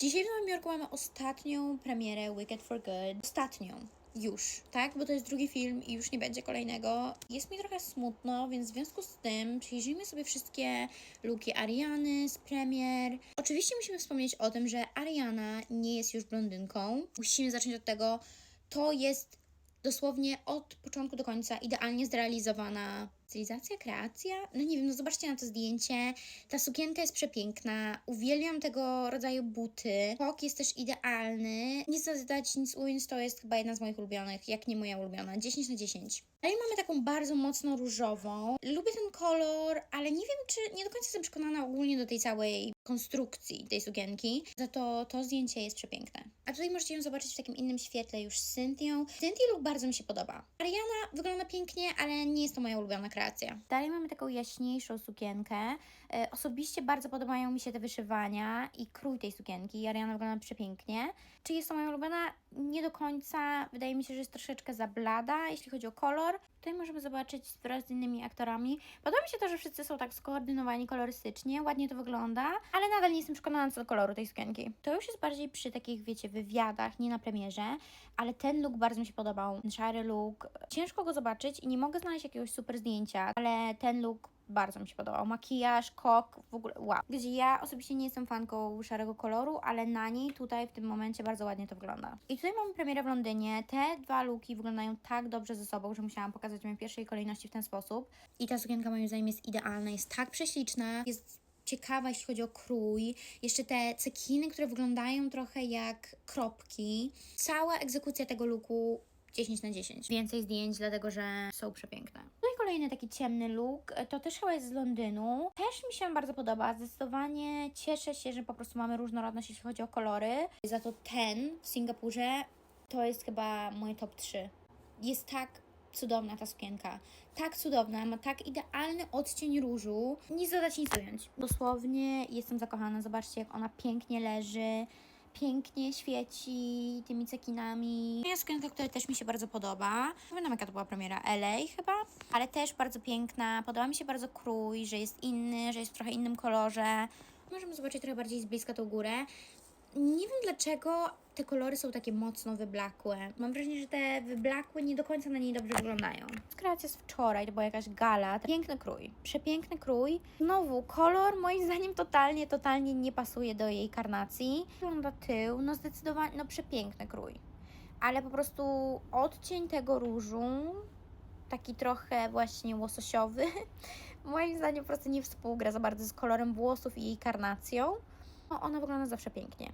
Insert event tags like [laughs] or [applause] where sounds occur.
Dzisiaj w Nowym Jorku mamy ostatnią premierę Wicked for Good. Ostatnią. Już, tak? Bo to jest drugi film i już nie będzie kolejnego. Jest mi trochę smutno, więc w związku z tym przyjrzyjmy sobie wszystkie luki Ariany z premier. Oczywiście musimy wspomnieć o tym, że Ariana nie jest już blondynką. Musimy zacząć od tego, to jest dosłownie od początku do końca idealnie zrealizowana stylizacja, kreacja. No nie wiem, no zobaczcie na to zdjęcie. Ta sukienka jest przepiękna. Uwielbiam tego rodzaju buty. Kok jest też idealny. Nic dodać, nic ująć, to jest chyba jedna z moich ulubionych, jak nie moja ulubiona. 10 na 10. Dalej mamy taką bardzo mocno różową. Lubię ten kolor, ale nie wiem, czy nie do końca jestem przekonana ogólnie do tej całej konstrukcji tej sukienki. Za to to zdjęcie jest przepiękne. A tutaj możecie ją zobaczyć w takim innym świetle już z Cynthią. Cynthia look bardzo mi się podoba. Ariana wygląda pięknie, ale nie jest to moja ulubiona kreacja. Dalej mamy taką jaśniejszą sukienkę. E, Osobiście bardzo podobają mi się te wyszywania i krój tej sukienki. Ariana wygląda przepięknie. Czy jest to moja ulubiona? Nie do końca. Wydaje mi się, że jest troszeczkę za blada, jeśli chodzi o kolor. Tutaj możemy zobaczyć wraz z innymi aktorami. Podoba mi się to, że wszyscy są tak skoordynowani kolorystycznie, ładnie to wygląda, ale nadal nie jestem przekonana co do koloru tej sukienki. To już jest bardziej przy takich, wiecie, wywiadach, nie na premierze, ale ten look bardzo mi się podobał. Szary look. Ciężko go zobaczyć i nie mogę znaleźć jakiegoś super zdjęcia, ale ten look bardzo mi się podobał. Makijaż, kok, w ogóle wow. Gdzie ja osobiście nie jestem fanką szarego koloru, ale na niej tutaj w tym momencie bardzo ładnie to wygląda. I tutaj mamy premierę w Londynie. Te dwa looki wyglądają tak dobrze ze sobą, że musiałam pokazać ją w pierwszej kolejności w ten sposób. I ta sukienka moim zdaniem jest idealna, jest tak prześliczna, jest ciekawa, jeśli chodzi o krój. Jeszcze te cekiny, które wyglądają trochę jak kropki. Cała egzekucja tego looku 10 na 10. Więcej zdjęć, dlatego że są przepiękne. No i kolejny taki ciemny look, to też chyba jest z Londynu. Też mi się bardzo podoba. Zdecydowanie cieszę się, że po prostu mamy różnorodność, jeśli chodzi o kolory. Za to ten w Singapurze to jest chyba moje top 3. Jest tak cudowna ta sukienka. Tak cudowna, ma tak idealny odcień różu. Nic dodać, nic ująć. Dosłownie jestem zakochana. Zobaczcie, jak ona pięknie leży pięknie świeci tymi cekinami. Jest sukienka, która też mi się bardzo podoba. Nie pamiętam jaka to była premiera, LA chyba, ale też bardzo piękna. Podoba mi się bardzo krój, że jest inny, że jest w trochę innym kolorze. Możemy zobaczyć trochę bardziej z bliska tą górę. Nie wiem dlaczego te kolory są takie mocno wyblakłe. Mam wrażenie, że te wyblakłe nie do końca na niej dobrze wyglądają. Kreacja z wczoraj, to była jakaś gala. Piękny krój. Przepiękny krój. Znowu, kolor moim zdaniem totalnie, totalnie nie pasuje do jej karnacji. Wygląda tył, no zdecydowanie, no przepiękny krój. Ale po prostu odcień tego różu, taki trochę właśnie łososiowy, [laughs] moim zdaniem po prostu nie współgra za bardzo z kolorem włosów i jej karnacją. No, ona wygląda zawsze pięknie.